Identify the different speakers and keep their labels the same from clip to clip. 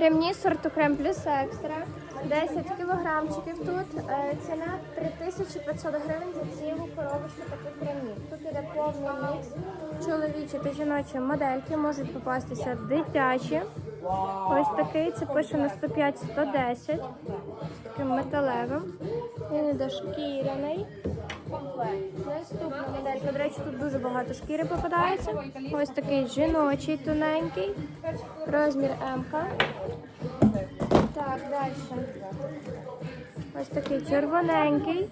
Speaker 1: Ремні сорту крем плюс екстра. 10 кілограмчиків тут. Е, Ціна 3500 гривень за цілу коробочку таких ремнів. Тут іде повний мікс. Чоловічі та жіночі модельки можуть попастися дитячі. Ось такий, це пише на 105-110. З таким металевим. Він іде шкіряний. Моделька. До речі, тут дуже багато шкіри попадається. Ось такий жіночий тоненький. Розмір МК. Так, далі. Ось такий червоненький.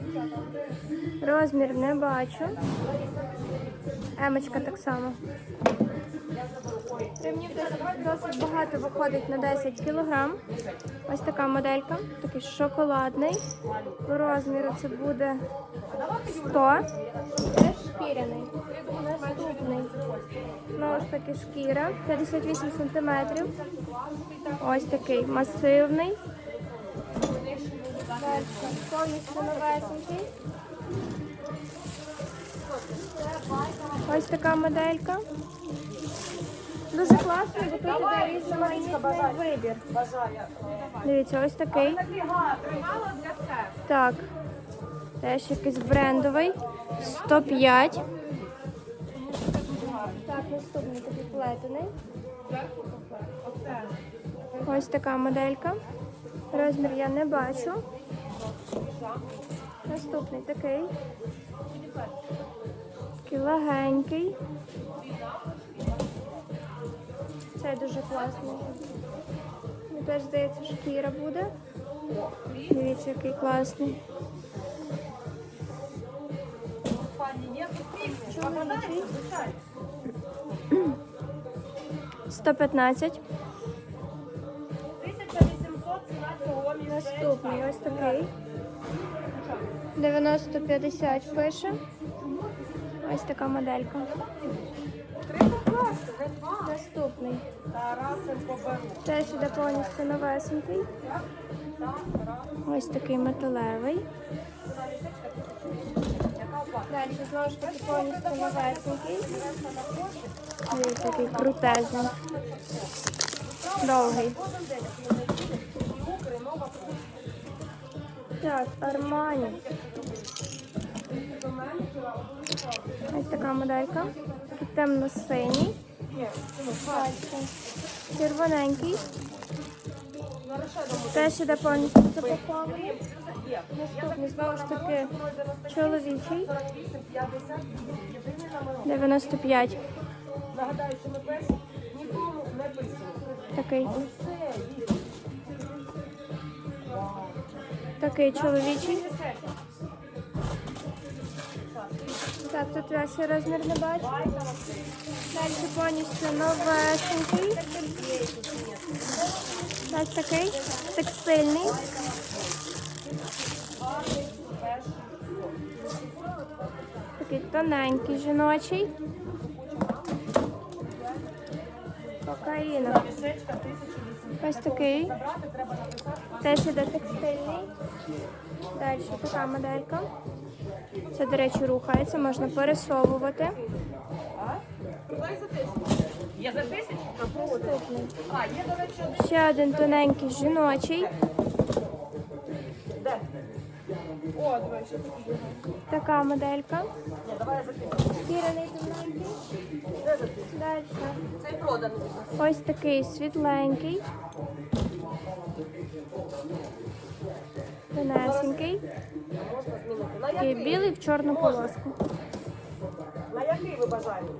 Speaker 1: Розмір не бачу. Емочка так само. Ремнів досить, багато виходить на 10 кг. Ось така моделька, такий шоколадний. По розміру це буде 100. Це шкіряний. Наступний. Знову ж таки шкіра. 58 см. Ось такий масивний. Повністю новесенький. Ось така моделька. Дуже класно, бо тут іде різноманітний вибір. Дивіться, ось такий. Так. Теж якийсь брендовий. 105. Так, наступний такий плетений. Ось така моделька. Розмір я не бачу. Наступний такий. Такий легенький. Це дуже класний. Мені теж здається, шкіра буде. Дивіться, який класний. Чоловічий. 115.
Speaker 2: 1800 ціна цього
Speaker 1: Наступний ось такий. 90-50 пише. Ось така моделька. Наступний.
Speaker 2: Тарасен поберу.
Speaker 1: Теж іде повністю новесенький. Ось такий металевий. Далі знову ж таки повністю новесенький. Ось такий крутезний. Довгий. Так, Армані. Ось така моделька. Темно-синій. Червоненький. Теж іде повністю запакований. Наступний знову ж таки чоловічий. 95.
Speaker 2: Нагадаю, що ми перші нікому не пишемо.
Speaker 1: Такий. Такий чоловічий. Так, тут я ще розмір не бачу. Далі повністю новесенький. Ось такий текстильний. Такий тоненький жіночий. Кокаїна. Ось такий. Теж іде текстильний. Далі така моделька. Це, до речі, рухається, можна пересовувати. Ще один тоненький жіночий. Така моделька. Шкіряний тоненький. Далі. Ось такий світленький. Тонесенький. Такий білий в чорну полоску.
Speaker 2: На який ви бажаєте?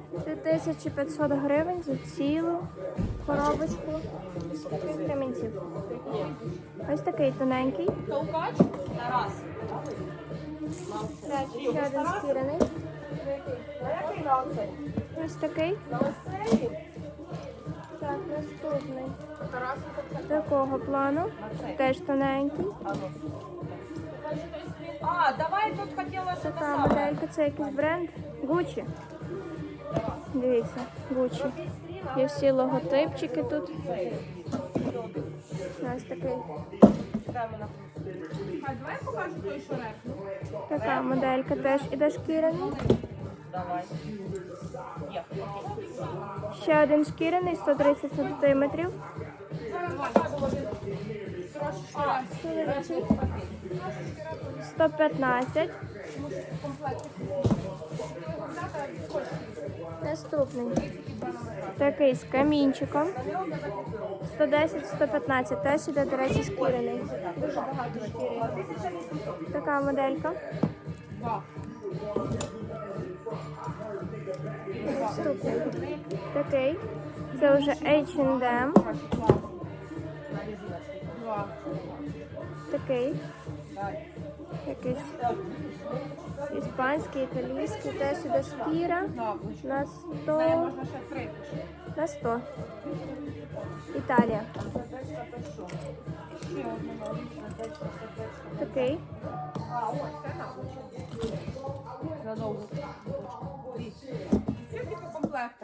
Speaker 1: 3500 гривень за цілу коробочку таких камінців. Ось такий тоненький.
Speaker 2: Толкач? Тарас.
Speaker 1: Ще один шкіряний.
Speaker 2: На який на оцей?
Speaker 1: Ось такий. Так, наступний. Такого плану. Теж тоненький.
Speaker 2: А, давай тут хотіла
Speaker 1: Така моделька, це якийсь бренд. Gucci. Дивіться, Gucci. Є всі логотипчики тут. Ось такий.
Speaker 2: Дай мене. Давай покажу той шрек.
Speaker 1: Така моделька теж іде шкіряний. Ще один шкіряний, 130 сантиметрів. Чоловічий 115. Наступний. Такий з камінчиком. 110-115. Теж іде, до речі, шкіряний. Дуже багато шкіри. Така моделька. Такий. Це вже H&M. Такий. Якийсь іспанський, італійський, теж іде шкіра. На 100.
Speaker 2: Можна ще три.
Speaker 1: На 100. Італія. Такий.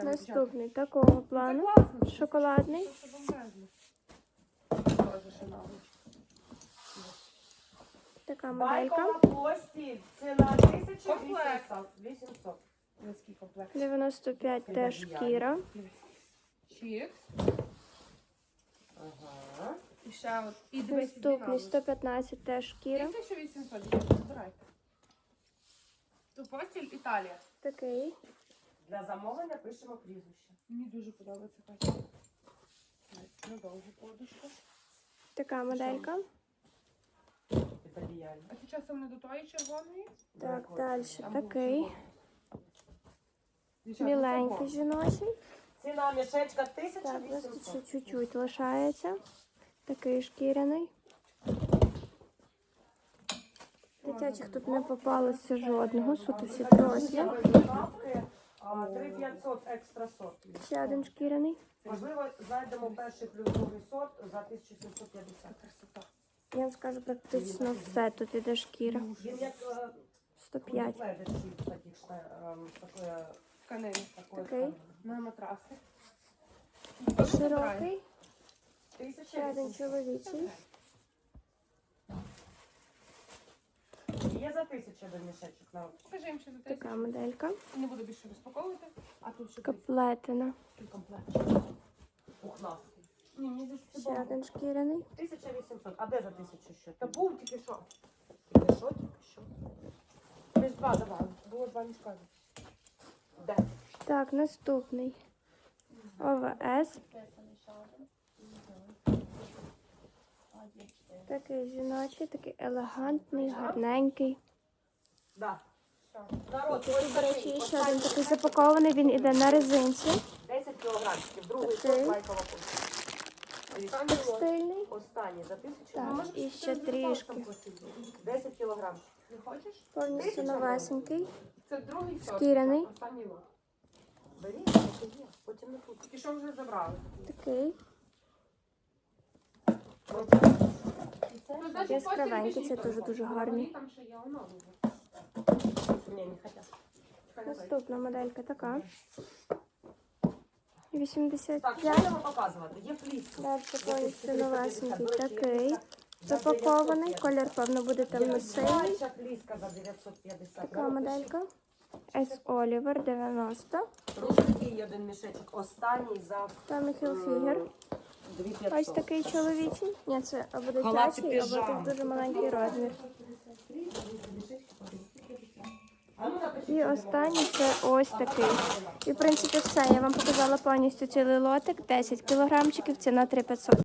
Speaker 1: Наступний такого плану. Шоколадний.
Speaker 2: Це бомбезно. Теж ще наволочка.
Speaker 1: Така моделька.
Speaker 3: Байкова постіль. Ціна 1800. 800.
Speaker 2: Низький комплект.
Speaker 1: 95 теж шкіра.
Speaker 2: Чікс.
Speaker 3: Ага.
Speaker 2: І ще от. І дивись,
Speaker 1: Наступний 115 теж шкіра.
Speaker 2: 1800, дівчата, збирайте. Ту постіль Італія.
Speaker 1: Такий.
Speaker 3: Для замовлення пишемо прізвище.
Speaker 2: Мені дуже подобається постіль. Надовго подушка.
Speaker 1: Така моделька.
Speaker 3: Італіяні.
Speaker 2: А ці часом до тої червоної?
Speaker 1: Так, далі такий. Біленький
Speaker 2: це
Speaker 1: жіночий.
Speaker 3: Ціна мішечка
Speaker 1: Так, ось тут
Speaker 3: 1800.
Speaker 1: ще чуть-чуть лишається. Такий шкіряний. Дитячих тут не попалося жодного, суто всі дорослі.
Speaker 3: 3500 екстра сорт.
Speaker 1: Ще один шкіряний.
Speaker 3: Можливо, знайдемо перший плюс другий сорт за 1750.
Speaker 2: красота.
Speaker 1: Я вам скажу практично все. Тут іде шкіра.
Speaker 3: Він як е,
Speaker 1: 105.
Speaker 3: ледачий, кстати, шта- ем,
Speaker 1: Такий.
Speaker 2: На матраси.
Speaker 1: Широкий. Ще один
Speaker 3: 1800.
Speaker 1: чоловічий.
Speaker 3: Є за тисячу один мішечок на
Speaker 2: Скажи їм, що за
Speaker 1: Така моделька.
Speaker 2: Не буду більше розпаковувати. А тут ще
Speaker 1: Каплетина.
Speaker 3: комплект.
Speaker 2: Мені здається, це
Speaker 1: Ще один шкіряний.
Speaker 3: 1800. А де за тисячу ще?
Speaker 2: Та був тільки що.
Speaker 3: Тільки що, тільки що?
Speaker 2: Ми ж два давали. Було два мішка.
Speaker 3: Де?
Speaker 1: Так, наступний. ОВС. Такий жіночий, такий елегантний, гарненький.
Speaker 3: Да. Народ, ось
Speaker 1: до речі, ще один такий запакований, він іде на резинці.
Speaker 3: 10 кілограмчиків. Другий сорт байкова почта.
Speaker 1: Текстильний.
Speaker 3: Останній за тисячу.
Speaker 1: Так,
Speaker 3: Ну,
Speaker 1: і ще трішки.
Speaker 3: 10 кілограмчиків.
Speaker 2: Не хочеш?
Speaker 1: Повністю новесенький.
Speaker 2: Це другий сорт.
Speaker 1: Шкіряний.
Speaker 2: Останній лот.
Speaker 3: Беріть, є. Потім не тут.
Speaker 2: Тільки що вже забрали.
Speaker 1: Такий.
Speaker 2: Ну,
Speaker 1: Яскравенький, це теж дуже гарний.
Speaker 2: Там ще є оновлення.
Speaker 3: Ні, не хотять.
Speaker 2: Чекай, не знаю.
Speaker 1: Наступна моделька така.
Speaker 3: Так, що
Speaker 1: 85.
Speaker 3: будемо показувати? Є фліска.
Speaker 1: Далі повністю новесенький такий. Запакований. Колір, певно, буде темно-синій.
Speaker 3: За 950.
Speaker 1: Така моделька. S Oliver 90.
Speaker 3: Ручки один мішечок. Останній за
Speaker 1: Tommy Hilfiger.
Speaker 3: 2500.
Speaker 1: Ось такий чоловічий. Ні, це або
Speaker 3: Халати
Speaker 1: дитячий, або тут дуже маленький розмір. І останній це ось такий. І в принципі все. Я вам показала повністю цілий лотик. 10 кілограмчиків, ціна 3500.